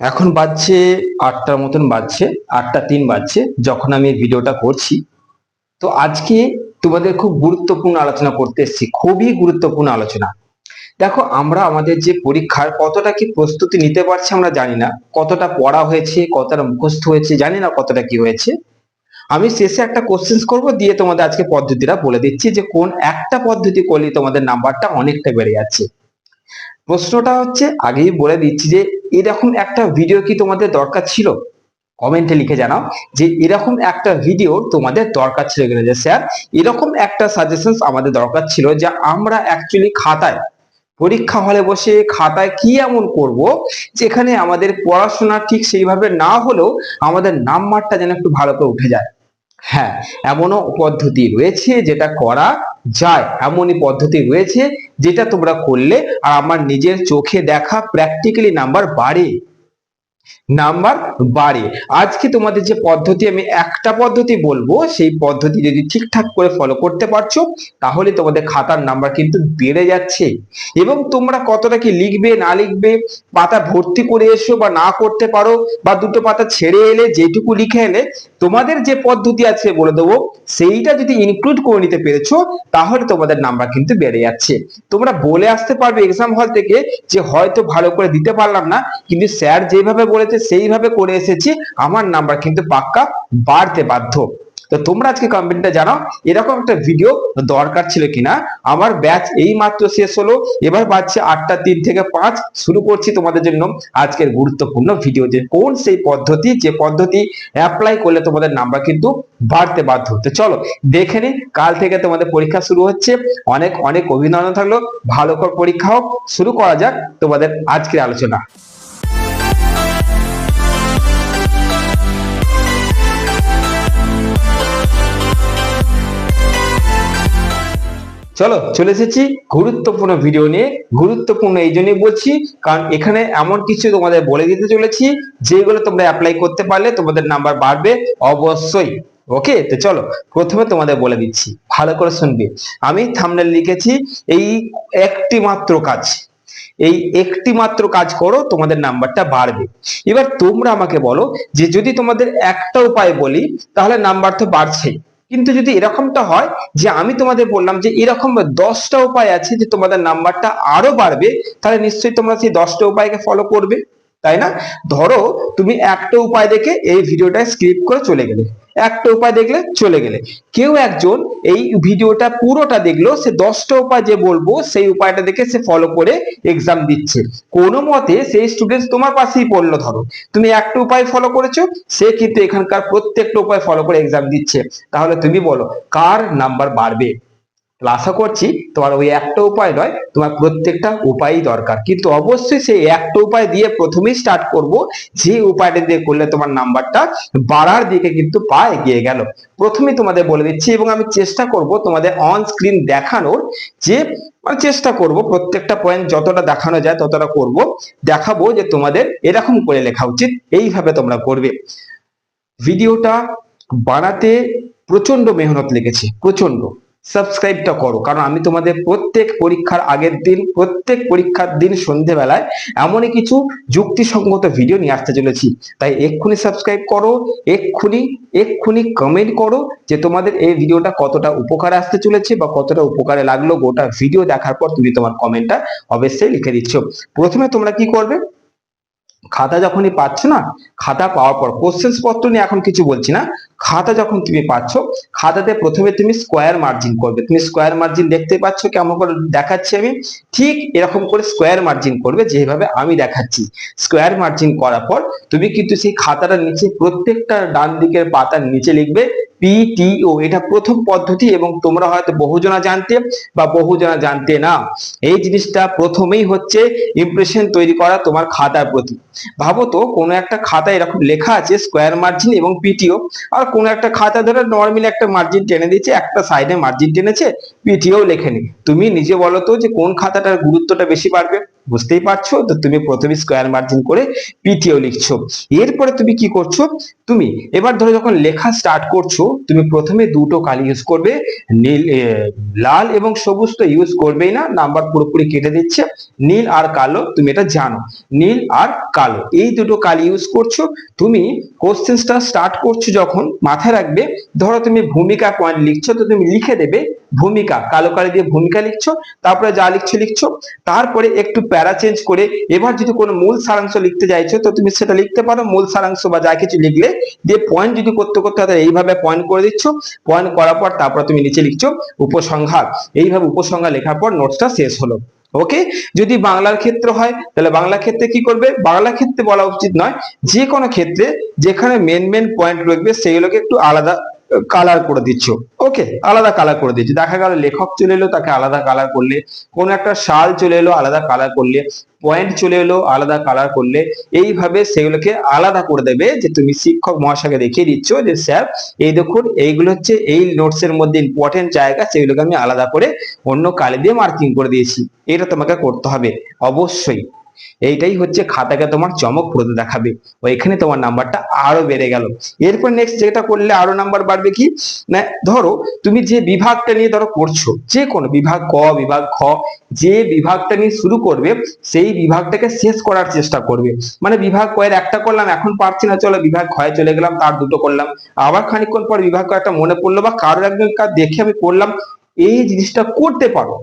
এখন বাজছে আটটার মতন বাজছে, আটটা তিন বাজছে যখন আমি ভিডিওটা করছি। তো আজকে তোমাদের খুব গুরুত্বপূর্ণ আলোচনা করতে এসেছি, খুবই গুরুত্বপূর্ণ আলোচনা। দেখো, আমরা আমাদের যে পরীক্ষার কতটা কি প্রস্তুতি নিতে পারছি আমরা জানি না, কতটা পড়া হয়েছে, কতটা মুখস্থ হয়েছে, জানি না কতটা কি হয়েছে। আমি শেষে একটা কোশ্চেন্স করব, দিয়ে তোমাদের আজকে পদ্ধতিটা বলে দিচ্ছি যে কোন একটা পদ্ধতি করলে তোমাদের নাম্বারটা অনেকটা বেড়ে যাচ্ছে। প্রশ্নটা হচ্ছে, আগেই বলে দিচ্ছি যে এরকম একটা ভিডিও কি তোমাদের দরকার ছিল? কমেন্টে লিখে জানাও যে এরকম একটা ভিডিও তোমাদের দরকার ছিল কিনা, যে স্যার এরকম একটা সাজেশন আমাদের দরকার ছিল যে আমরা অ্যাকচুয়ালি খাতায়, পরীক্ষা হলে বসে খাতায় কি এমন করব, যেখানে আমাদের পড়াশোনা ঠিক সেইভাবে না হলেও আমাদের নাম্বারটা যেন একটু ভালো করে উঠে যায়। হ্যাঁ এমনও পদ্ধতি রয়েছে যেটা করা যায়। এমনই পদ্ধতি রয়েছে যেটা তোমরা করলে আর আমার নিজের চোখে দেখা প্র্যাকটিক্যালি নাম্বার বাড়ে। নাম্বার বাড়ে আজকে তোমাদের যে পদ্ধতি, আমি একটা পদ্ধতি বলব, সেই পদ্ধতি যদি ঠিকঠাক করে ফলো করতে পারছ, তাহলে তোমাদের খাতার নাম্বার কিন্তু বেড়ে যাচ্ছে। এবং তোমরা কতটা কি লিখবে, না লিখবে, পাতা ভর্তি করে এসো বা না করতে পারো, বা দুটো পাতা ছেড়ে এলে যেটুকু লিখে এলে, তোমাদের যে পদ্ধতি আছে বলে দেবো, সেইটা যদি ইনক্লুড করে নিতে পেরেছ, তাহলে তোমাদের নাম্বার কিন্তু বেড়ে যাচ্ছে। তোমরা বলে আসতে পারবে এক্সাম হল থেকে যে হয়তো ভালো করে দিতে পারলাম না, কিন্তু স্যার যেভাবে বলেছে, সেইভাবে করে এসেছি, আমার নাম্বার কিন্তু পাক্কা বাড়তে বাধ্য। তো তোমরা আজকে কমেন্টে জানাও, এরকম একটা ভিডিও দরকার ছিল কিনা? আমার ব্যাচ এই মাত্র শেষ হলো, এবার বাজছে আটটা তিন থেকে পাঁচ, শুরু করছি তোমাদের জন্য আজকের গুরুত্বপূর্ণ ভিডিও যে কোন সেই পদ্ধতি, যে পদ্ধতি অ্যাপ্লাই করলে তোমাদের নাম্বার কিন্তু বাড়তে বাধ্য। তো চলো, দেখে নি কাল থেকে তোমাদের পরীক্ষা শুরু হচ্ছে, অনেক অনেক অভিনন্দন থাকল, ভালো করে পরীক্ষা হোক, শুরু করা যাক তোমাদের আজকের আলোচনা। চলো চলে এসেছি গুরুত্বপূর্ণ ভিডিও নিয়ে। গুরুত্বপূর্ণ এই জন্যই বলছি, কারণ এখানে এমন কিছু তোমাদের বলে দিতে চলেছি, যেগুলো তোমরা অ্যাপ্লাই করতে পারলে তোমাদের নাম্বার বাড়বে অবশ্যই। ওকে তো চলো, প্রথমে তোমাদের বলে দিচ্ছি, ভালো করে শুনবে। আমি থামনেল লিখেছি, এই একটি মাত্র কাজ, এই একটি মাত্র কাজ করো, তোমাদের নাম্বারটা বাড়বে। এবার তোমরা আমাকে বলো যে যদি তোমাদের একটা উপায় বলি, তাহলে নাম্বার তো বাড়ছেই। কিন্তু যদি এরকমটা হয় যে আমি তোমাদের বললাম যে এরকম দশটা উপায় আছে যে তোমাদের নাম্বারটা আরও বাড়বে, তাহলে নিশ্চয়ই তোমরা সেই দশটা উপায়কে ফলো করবে, তাই না? ধরো, তুমি একটা উপায় দেখে এই ভিডিওটা স্ক্রিপ্ট করে চলে গেলে। একটা উপায় দেখলে চলে গেলে। কেউ একজন এই ভিডিওটা পুরোটা দেখল, সে দশটা উপায় যে বলব, সেই উপায়টা দেখে সে ফলো করে এক্সাম দিচ্ছে। কোনো মতে সেই স্টুডেন্ট তোমার পাশেই পড়ল ধরো। তুমি একটা উপায় ফলো করেছ, সে কিন্তু এখানকার প্রত্যেকটা উপায় ফলো করে এক্সাম দিচ্ছে। তাহলে তুমি বলো, কার নাম্বার বাড়বে? আশা করছি তোমার ওই একটা উপায় নয়, তোমার প্রত্যেকটা উপায়ই দরকার। কিন্তু অবশ্যই সেই একটা উপায় দিয়ে প্রথমেই স্টার্ট করব, যে উপায়টা দিয়ে করলে তোমার নাম্বারটা বাড়ার দিকে কিন্তু পা এগিয়ে গেল। প্রথমে তোমাদের বলে দিচ্ছি এবং আমি চেষ্টা করব তোমাদের অন স্ক্রিন দেখানোর, যে মানে চেষ্টা করব প্রত্যেকটা পয়েন্ট যতটা দেখানো যায় ততটা করব, দেখাবো যে তোমাদের এরকম করে লেখা উচিত, এইভাবে তোমরা করবে। ভিডিওটা বানাতে প্রচণ্ড মেহনত লেগেছে প্রচণ্ড সাবস্ক্রাইবটা করো। কারণ আমি তোমাদের প্রত্যেক পরীক্ষার আগের দিন, প্রত্যেক পরীক্ষার দিন সন্ধেবেলায় এমনই কিছু যুক্তিসঙ্গত ভিডিও নিয়ে আসতে চলেছি। তাই এক্ষুনি সাবস্ক্রাইব করো, এক্ষুনি এক্ষুনি কমেন্ট করো যে তোমাদের এই ভিডিওটা কতটা উপকারে আসতে চলেছে বা কতটা উপকারে লাগল। গোটা ভিডিও দেখার পর তুমি তোমার কমেন্টটা অবশ্যই লিখে দিচ্ছ। প্রথমে তোমরা কি করবে? খাতা যখনই পাচ্ছ না, খাতা পাওয়ার পর কোশ্চেন্স পত্র নিয়ে এখন কিছু বলছি না, খাতা যখন তুমি পাচ্ছ, খাতাতে প্রথমে তুমি স্কোয়ার মার্জিন করবে। তুমি স্কোয়ার মার্জিন দেখতে পাচ্ছ, কেমন করে দেখাচ্ছি আমি? ঠিক এরকম করে স্কোয়ার মার্জিন করবে যেভাবে আমি দেখাচ্ছি। স্কোয়ার মার্জিন করার পর তুমি কিন্তু সেই খাতাটার নিচে প্রত্যেকটা ডান দিকের পাতার নিচে লিখবে পিটিও এটা প্রথম পদ্ধতি এবং তোমরা হয়তো বহুজনা জানতে বা বহুজনা জানতে না। এই জিনিসটা প্রথমেই হচ্ছে ইমপ্রেশন তৈরি করা তোমার খাতার প্রতি। ভাবো তো, কোনো একটা খাতা এরকম লেখা আছে স্কোয়ার মার্জিন এবং পিটিও আর কোনো একটা খাতা ধরে নর্মালি একটা মার্জিন টেনে দিয়েছে, একটা সাইডে মার্জিন টেনেছে পিটিও লেখেনি তুমি নিজে বলো তো যে কোন খাতাটার গুরুত্বটা বেশি বাড়বে? বুঝতেই পারছ? তো তুমি প্রথমে স্কোয়ার মার্জিন করে পিটিও লিখছো। এরপরে তুমি কি করছ? তুমি এবার ধরো যখন লেখা স্টার্ট করছ, তুমি প্রথমে দুটো কালি ইউজ করবে, নীল লাল এবং সবুজ তো ইউজ করবেই না নাম্বার পুরোপুরি কেটে দিচ্ছে। নীল আর কালো তুমি এটা জানো। নীল আর কালো, এই দুটো কালি ইউজ করছ। তুমি কোশ্চেন্সটা স্টার্ট করছ যখন, মাথায় রাখবে, ধরো তুমি ভূমিকা পয়েন্ট লিখছো, তো তুমি লিখে দেবে ভূমিকা, কালো কালি দিয়ে ভূমিকা লিখছো, তারপরে যা লিখছো লিখছো। তারপরে একটু প্যারা চেঞ্জ করে এবার যদি কোনো মূল সারাংশ লিখতে চাইছো, তো তুমি সেটা লিখতে পারো। মূল সারাংশ বা যা কিছু লিখলে দিয়ে পয়েন্ট যদি করতে করতে হয় এইভাবে পয়েন্ট করে দিচ্ছ পয়েন্ট করার পর তারপর তুমি নিচে লিখছো উপসংহার। এইভাবে উপসংহার লেখার পর নোটসটা শেষ হলো। ওকে যদি বাংলার ক্ষেত্র হয়, তাহলে বাংলা ক্ষেত্রে কি করবে? বাংলা ক্ষেত্রে বলা উচিত নয়, যে কোনো ক্ষেত্রে যেখানে মেন মেন পয়েন্ট রাখবে সেগুলোকে একটু আলাদা কালার করে দিচ্ছ। ওকে আলাদা কালার করে দিচ্ছ দেখা গেল লেখক চলে এলো, তাকে আলাদা কালার করলে, কোন একটা শাল চলে এলো, আলাদা কালার করলে পয়েন্ট চলে এলো, আলাদা কালার করলে, এইভাবে সেগুলোকে আলাদা করে দেবে যে তুমি শিক্ষক মহাশয়কে দেখিয়ে দিচ্ছ যে, স্যার, এই দেখুন, এইগুলো হচ্ছে এই নোটস এর মধ্যে ইম্পর্টেন্ট জায়গা, সেগুলোকে আমি আলাদা করে অন্য কালি দিয়ে মার্কিং করে দিয়েছি। এটা তোমাকে করতে হবে। অবশ্যই। এইটাই হচ্ছে খাতাকে তোমার চমক চমকপ্রদ দেখাবে। ওইখানে তোমার নাম্বারটা আরও বেড়ে গেল। এরপর নেক্সট যেটা করলে আরও নাম্বার বাড়বে কি? না, ধরো তুমি যে বিভাগটা নিয়ে ধরো করছ, যে কোনো বিভাগ ক, বিভাগ খ, যে বিভাগটা নিয়ে শুরু করবে, সেই বিভাগটাকে শেষ করার চেষ্টা করবে। মানে বিভাগ কয়ের একটা করলাম, এখন পারছি না, চলো বিভাগ ক্ষয়ে চলে গেলাম, তার দুটো করলাম। আবার খানিকক্ষণ পর বিভাগ একটা মনে পড়ল, বা কারোর একজন কাজ দেখে আমি করলাম এই জিনিসটা করতে পারো।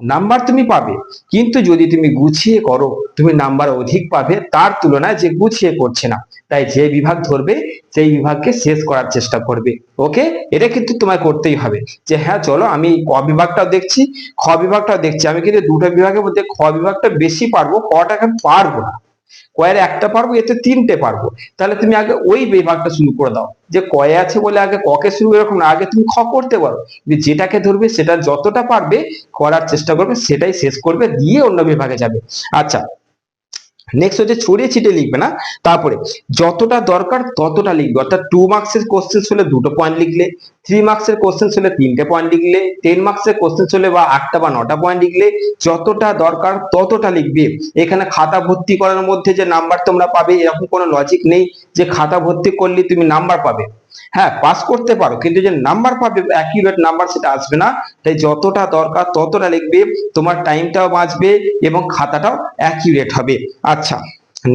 নাম্বার তুমি পাবে। কিন্তু যদি তুমি গুছিয়ে করো, তুমি নাম্বার অধিক পাবে, তার তুলনায় যে গুছিয়ে করছে না, তাই যে বিভাগ ধরবে, সেই বিভাগকে শেষ করার চেষ্টা করবে। ওকে এটা কিন্তু তোমায় করতেই হবে। যে হ্যাঁ চলো আমি ক বিভাগটাও দেখছি, খ বিভাগটাও দেখছি। আমি কিন্তু দুটো বিভাগের মধ্যে খ বিভাগটা বেশি পারব কটাকে পারব না। কয়ের একটা পারব, এতে তিনটে পারব। তাহলে তুমি আগে ওই বিভাগটা শুরু করে দাও। যে কয়ে আছে বলে আগে ককে শুরু এরকম না, আগে তুমি খ করতে পারো। যেটাকে ধরবে সেটা যতটা পারবে করার চেষ্টা করবে, সেটাই শেষ করবে, দিয়ে অন্য বিভাগে যাবে। আচ্ছা নেক্সট হচ্ছে ছড়িয়ে ছিটিয়ে লিখবে না? তারপরে, যতটা দরকার ততটা লিখবে। অর্থাৎ টু মার্কসের কোশ্চেন হলে দুটো পয়েন্ট লিখলে থ্রি মার্কসের কোশ্চেন হলে তিনটে পয়েন্ট লিখলে টেন মার্কসের কোশ্চেন হলে বা আটটা বা নটা পয়েন্ট লিখলে, যতটা দরকার ততটা লিখবে। এখানে খাতা ভর্তি করার মধ্যে যে নাম্বার তোমরা পাবে, এরকম কোনো লজিক নেই যে খাতা ভর্তি করলে তুমি নাম্বার পাবে। হ্যাঁ পাস করতে পারো, কিন্তু যে নাম্বার পাবে অ্যাকিউরেট নাম্বার সেটা আসবে না। তাই যতটা দরকার ততটা লিখবে, তোমার টাইমটাও বাঁচবে এবং খাতাটাও অ্যাকিউরেট হবে। আচ্ছা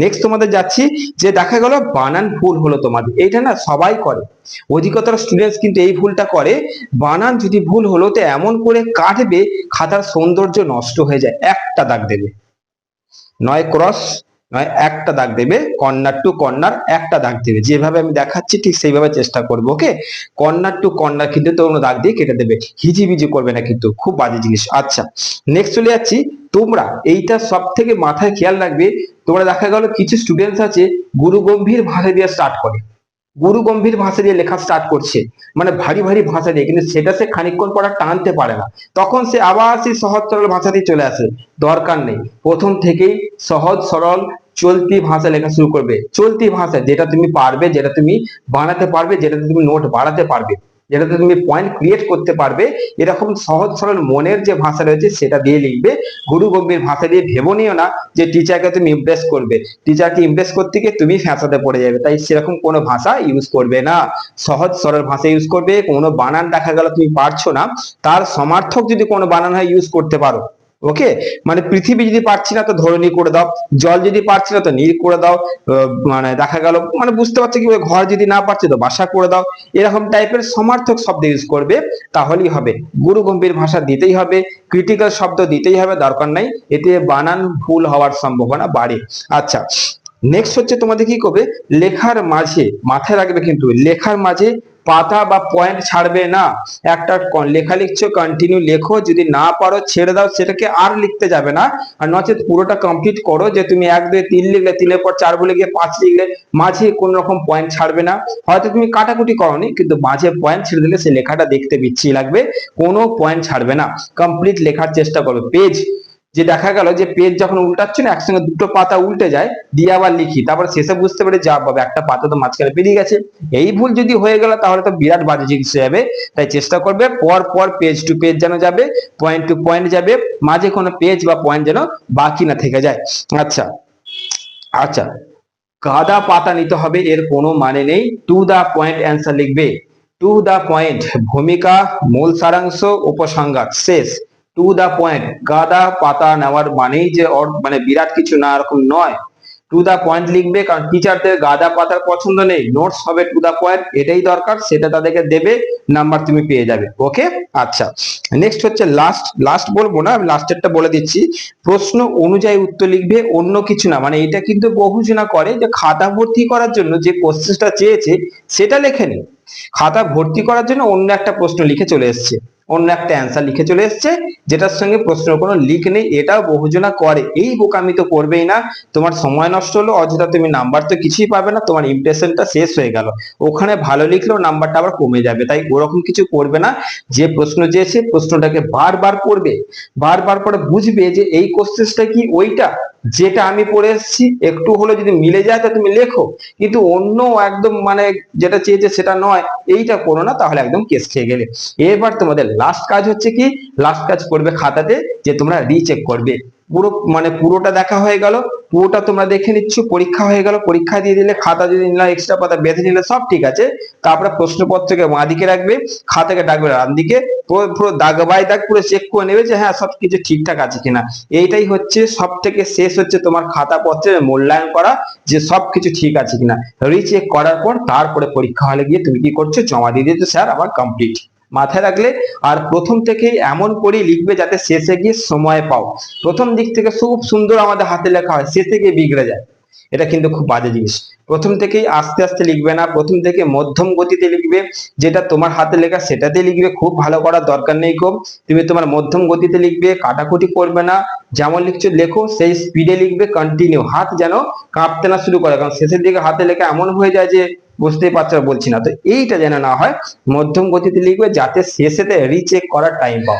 নেক্সট তোমাদের যাচ্ছি, যে দেখা গেল বানান ভুল হলো তোমাদের। এইটা না সবাই করে। অধিকতর স্টুডেন্টস কিন্তু এই ভুলটা করে। বানান যদি ভুল হলো, তো এমন করে কাটবে, খাতার সৌন্দর্য নষ্ট হয়ে যায়। একটা দাগ দেবে। নয় ক্রস একটা দাগ দেবে, কর্নার টু কর্নার একটা দাগ দেবে। যেভাবে আমি দেখাচ্ছি ঠিক সেইভাবে চেষ্টা করব, ওকে? কর্নার টু কর্নার কিন্তু তোমরা দাগ দিয়ে কেটে দেবে। হিজিবিজি করবে না কিন্তু, খুব বাজে জিনিস। আচ্ছা নেক্সট চলে যাচ্ছি। তোমরা এইটা সব থেকে মাথায় খেয়াল রাখবে, তোমরা দেখা গেল কিছু স্টুডেন্টস আছে, গুরু গম্ভীর ভাষা দিয়ে স্টার্ট করে। গুরু গম্ভীর ভাষা দিয়ে লেখা স্টার্ট করছে। মানে ভারী ভারী ভাষা দিয়ে, কিন্তু সেটা সে খানিকক্ষণ পর আর টানতে পারে না। তখন সে আবার সেই সহজ সরল ভাষা দিয়ে চলে আসে। দরকার নেই। প্রথম থেকেই সহজ সরল চলতি ভাষা লেখা শুরু করবে। চলতি ভাষা যেটা তুমি পারবে, যেটা তুমি বানাতে পারবে যেটাতে তুমি নোট বাড়াতে পারবে, যেটাতে তুমি পয়েন্ট ক্রিয়েট করতে পারবে, এরকম সহজ সরল মনের যে ভাষা রয়েছে সেটা দিয়ে লিখবে। গুরু গম্ভীর ভাষা দিয়ে ভেবো নিও না যে টিচারকে তুমি ইমপ্রেস করবে। টিচারকে ইমপ্রেস করতে গিয়ে তুমি ফ্যাঁসাতে পড়ে যাবে। তাই সেরকম কোনো ভাষা ইউজ করবে না। সহজ সরল ভাষা ইউজ করবে। কোনো বানান দেখা গেল তুমি পারছ না। তার সমার্থক যদি কোনো বানান হয় ইউজ করতে পারো। ওকে মানে পৃথিবী যদি পারছি না তো ধরনী করে দাও। জল যদি পারছি না তো নীল করে দাও। মানে দেখা গেল মানে বুঝতে পারছ কি ঘর যদি না পারছে তো বাসা করে দাও। এরকম টাইপের সমার্থক শব্দ ইউজ করবে, তাহলেই হবে। গুরু গম্ভীর ভাষা দিতেই হবে ক্রিটিক্যাল শব্দ দিতেই হবে, দরকার নাই। এতে বানান ভুল হওয়ার সম্ভাবনা বাড়ে। আচ্ছা নেক্সট হচ্ছে তোমাদের কি করবে? লেখার মাঝে, মাথায় রাখবে কিন্তু, লেখার মাঝে পাতা বা পয়েন্ট ছাড়বে না। একটা লেখা লিখছো কন্টিনিউ লেখো, যদি না পারো ছেড়ে দাও, সেটাকে আর লিখতে যাবে না। আর নচেত পুরোটা কমপ্লিট করো যে তুমি এক, দুই, তিন লিখলে, তিনের পর চার বলে গিয়ে পাঁচ লিখলে, মাঝে কোনো রকম পয়েন্ট ছাড়বে না। হয়তো তুমি কাটাকুটি করনি, কিন্তু মাঝে পয়েন্ট ছেড়ে দিলে সে লেখাটা দেখতে বিচ্ছি লাগবে। কোনো পয়েন্ট ছাড়বে না। কমপ্লিট লেখার চেষ্টা করবে। পেজ যে দেখা গেল যে পেজ যখন উল্টাচ্ছি না, একসঙ্গে দুটো পাতা উল্টে যায়, দিয়ে আবার লিখি। তারপর শেষে বুঝতে পারে যা বাবা একটা পাতা তো মাঝখানে পেরিয়ে গেছে। এই ভুল যদি হয়ে গেল, তাহলে তো বিরাট বাজে জিনিস হয়ে যাবে তাই চেষ্টা করবে, পর পর পেজ টু পেজ যেন যাবে পয়েন্ট টু পয়েন্ট যাবে, মাঝে কোনো পেজ বা পয়েন্ট যেন বাকি না থেকে যায়। আচ্ছা আচ্ছা। গাদা পাতা নিতে হবে, এর কোনো মানে নেই। টু দা পয়েন্ট অ্যান্সার লিখবে। টু দা পয়েন্ট ভূমিকা, মূল সারাংশ, উপসংহার, শেষ। টু দা পয়েন্ট গাদা পাতা নেওয়ার মানেই যে মানে বিরাট কিছু না, এরকম নয়। টু দা পয়েন্ট লিখবে, কারণ টিচারদের গাদা পাতার পছন্দ নেই। নোটস হবে টু দা পয়েন্ট এটাই দরকার, সেটা তাদেরকে দেবে নাম্বার তুমি পেয়ে যাবে। ওকে আচ্ছা। নেক্সট হচ্ছে লাস্ট লাস্ট বলব না, আমি লাস্টেরটা বলে দিচ্ছি। প্রশ্ন অনুযায়ী উত্তর লিখবে, অন্য কিছু না। মানে এটা কিন্তু বহুজনা করে যে খাতা ভর্তি করার জন্য যে কোশ্চেনটা চেয়েছে, সেটা লেখেনি খাতা ভর্তি করার জন্য অন্য একটা প্রশ্ন লিখে চলে এসেছে। অন্য একটা অ্যান্সার লিখে চলে এসেছে, যেটার সঙ্গে প্রশ্নের কোনো লিক নেই, এটাও বহুজনা করে। এই বোকামি তো করবেই না। তোমার সময় নষ্ট হলো, অযথা তুমি নাম্বার তো কিছুই পাবে না, তোমার ইমপ্রেশনটা শেষ হয়ে গেল। ওখানে ভালো লিখলেও নাম্বারটা আবার কমে যাবে, তাই ওরকম কিছু করবে না। যে প্রশ্ন চেয়েছে প্রশ্নটাকে বারবার পড়বে, বারবার পরে বুঝবে যে এই কোশ্চেনটা কি ওইটা, যেটা আমি পড়ে এসেছি, একটু হলে যদি মিলে যায় তা তুমি লেখো। কিন্তু অন্য একদম মানে যেটা চেয়েছে সেটা নয়, এইটা করো না, তাহলে একদম কেস খেয়ে গেলে। এবার তোমাদের লাস্ট কাজ হচ্ছে কি? লাস্ট কাজ করবে খাতাতে যে তোমরা রিচেক করবে। পুরো মানে পুরোটা দেখা হয়ে গেল, পুরোটা তোমরা দেখে নিচ্ছ, পরীক্ষা হয়ে গেল, পরীক্ষা দিয়ে দিলে খাতা দিয়ে নিলে এক্সট্রা পাতা বেঁধে নিলে সব ঠিক আছে। তারপরে প্রশ্নপত্রকে বাঁ দিকে রাখবে, খাতাকে ডাকবে ডান দিকে, পুরো দাগ বাই দাগ পুরো চেক করে নেবে যে হ্যাঁ সব কিছু ঠিকঠাক আছে কিনা। এইটাই হচ্ছে সব থেকে শেষ হচ্ছে তোমার খাতা পত্রের মূল্যায়ন করা, যে সব কিছু ঠিক আছে কিনা। রিচেক করার পর তারপরে পরীক্ষা হলে গিয়ে তুমি কি করছ? জমা দিয়ে দিচ্ছ স্যার আমার কমপ্লিট মাথায় রাখলে আর প্রথম থেকেই এমন করেই লিখবে যাতে শেষে গিয়ে সময় পাও। প্রথম দিক থেকে খুব সুন্দর আমাদের হাতে লেখা হয়, শেষে গিয়ে বিগড়ে যায়। এটা কিন্তু খুব বাজে জিনিস। প্রথম থেকেই আস্তে আস্তে লিখবে না, প্রথম থেকে মধ্যম গতিতে লিখবে। যেটা তোমার হাতে লেখা সেটাতে লিখবে, খুব ভালো করার দরকার নেই খুব। তুমি তোমার মধ্যম গতিতে লিখবে, কাটাকুটি করবে না। যেমন লিখছো লেখো, সেই স্পিডে লিখবে কন্টিনিউ হাত যেন কাঁপতে না শুরু করে, কারণ শেষের দিকে হাতে লেখা এমন হয়ে যায় যে বুঝতেই পারছ বলছি না। তো এইটা যেন না হয়, মধ্যম গতিতে লিখবে যাতে শেষেতে রিচেক করার টাইম পাও।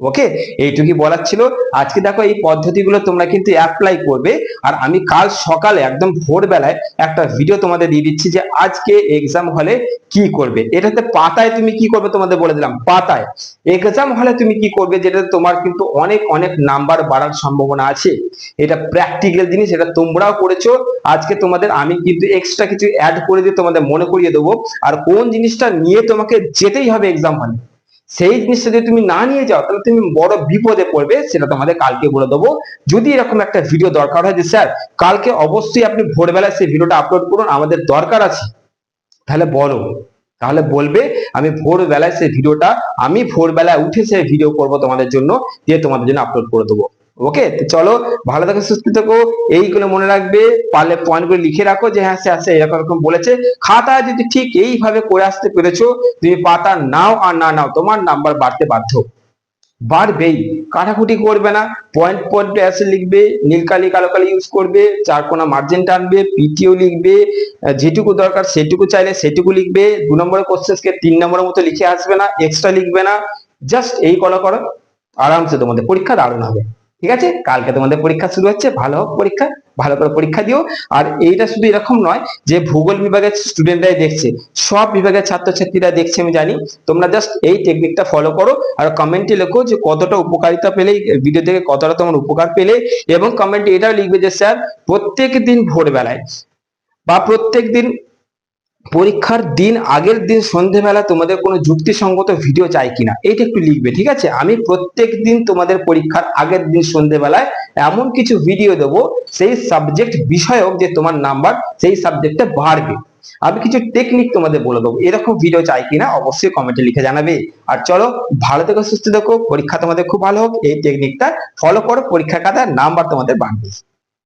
ওকে এইটুকুই বলার ছিল। আজকে দেখো এই পদ্ধতিগুলো তোমরা কিন্তু অ্যাপ্লাই করবে। আর আমি কাল সকালে একদম ভোরবেলায় একটা ভিডিও তোমাদের দিয়ে দিচ্ছি যে আজকে এক্সাম হলে কি করবে। এটাতে পাতায় তুমি কি করবে তোমাদের বলে দিলাম, পাতায়। এক্সাম হলে তুমি কি করবে যেটাতে তোমার কিন্তু অনেক অনেক নাম্বার বাড়ার সম্ভাবনা আছে। এটা প্র্যাকটিক্যাল জিনিস, এটা তোমরাও করেছ। আজকে তোমাদের আমি কিন্তু এক্সট্রা কিছু অ্যাড করে দিয়ে তোমাদের মনে করিয়ে দেবো। আর কোন জিনিসটা নিয়ে তোমাকে যেতেই হবে এক্সাম হলে সেই জিনিসটা যদি তুমি না নিয়ে যাও, তাহলে তুমি বড় বিপদে পড়বে, সেটা তোমাদের কালকে বলে দেবো। যদি এরকম একটা ভিডিও দরকার হয় যে, স্যার, কালকে অবশ্যই আপনি ভোরবেলায় সেই ভিডিওটা আপলোড করুন, আমাদের দরকার আছে। তাহলে বলো। তাহলে বলবে, আমি ভোরবেলায় সেই ভিডিওটা আমি ভোরবেলায় উঠে সেই ভিডিও করব তোমাদের জন্য, দিয়ে তোমাদের জন্য আপলোড করে দেবো। ওকে তো চলো, ভালো থাকো, সুস্থ থাকো। এইগুলো মনে রাখবে, পারলে পয়েন্ট করে লিখে রাখো যে হ্যাঁ স্যার স্যার এরকম এরকম বলেছে। খাতা যদি ঠিক এইভাবে করে আসতে পেরেছ, তুমি পাতা নাও আর না নাও, তোমার নাম্বার বাড়তে বাধ্য। বাড়বেই। কাটাকুটি করবে না। পয়েন্ট পয়েন্ট অ্যাসে লিখবে নীলকালি কালো, কালি ইউজ করবে, চার কোনা মার্জিন টানবে পিটিও লিখবে যেটুকু দরকার সেটুকু চাইলে সেটুকু লিখবে, দু নম্বরের কোশ্চেনকে তিন নম্বরের মতো লিখে আসবে না এক্সট্রা লিখবে না। জাস্ট এই কলা করো, আরামসে তোমাদের পরীক্ষা দারুণ হবে। ঠিক আছে? কালকে তোমাদের পরীক্ষা শুরু হচ্ছে, ভালো হোক পরীক্ষা, ভালো করে পরীক্ষা দিও। আর এইটা শুধু এরকম নয় যে ভূগোল বিভাগের স্টুডেন্টরাই দেখছে, সব বিভাগের ছাত্রছাত্রীরা দেখছে আমি জানি। তোমরা জাস্ট এই টেকনিকটা ফলো করো আর কমেন্টে লেখো যে কতটা উপকারিতা পেলে ভিডিও থেকে কতটা তোমার উপকার পেলে এবং কমেন্টে এটাও লিখবে যে, স্যার প্রত্যেক দিন ভোরবেলায় বা প্রত্যেক দিন পরীক্ষার দিন আগের দিন সন্ধেবেলা তোমাদের কোনো যুক্তিসঙ্গত ভিডিও চাই কিনা, এইটা একটু লিখবে, ঠিক আছে? আমি প্রত্যেক দিন তোমাদের পরীক্ষার আগের দিন সন্ধেবেলায় এমন কিছু ভিডিও দেবো, সেই সাবজেক্ট বিষয়ক যে তোমার নাম্বার সেই সাবজেক্টে বাড়বে। আমি কিছু টেকনিক তোমাদের বলে দেবো, এরকম ভিডিও চাই কিনা অবশ্যই কমেন্টে লিখে জানাবে। আর চলো, ভালো থেকো, সুস্থ থেকো, পরীক্ষা তোমাদের খুব ভালো হোক, এই টেকনিকটা ফলো করো, পরীক্ষার খাতায় নাম্বার তোমাদের বাড়বে।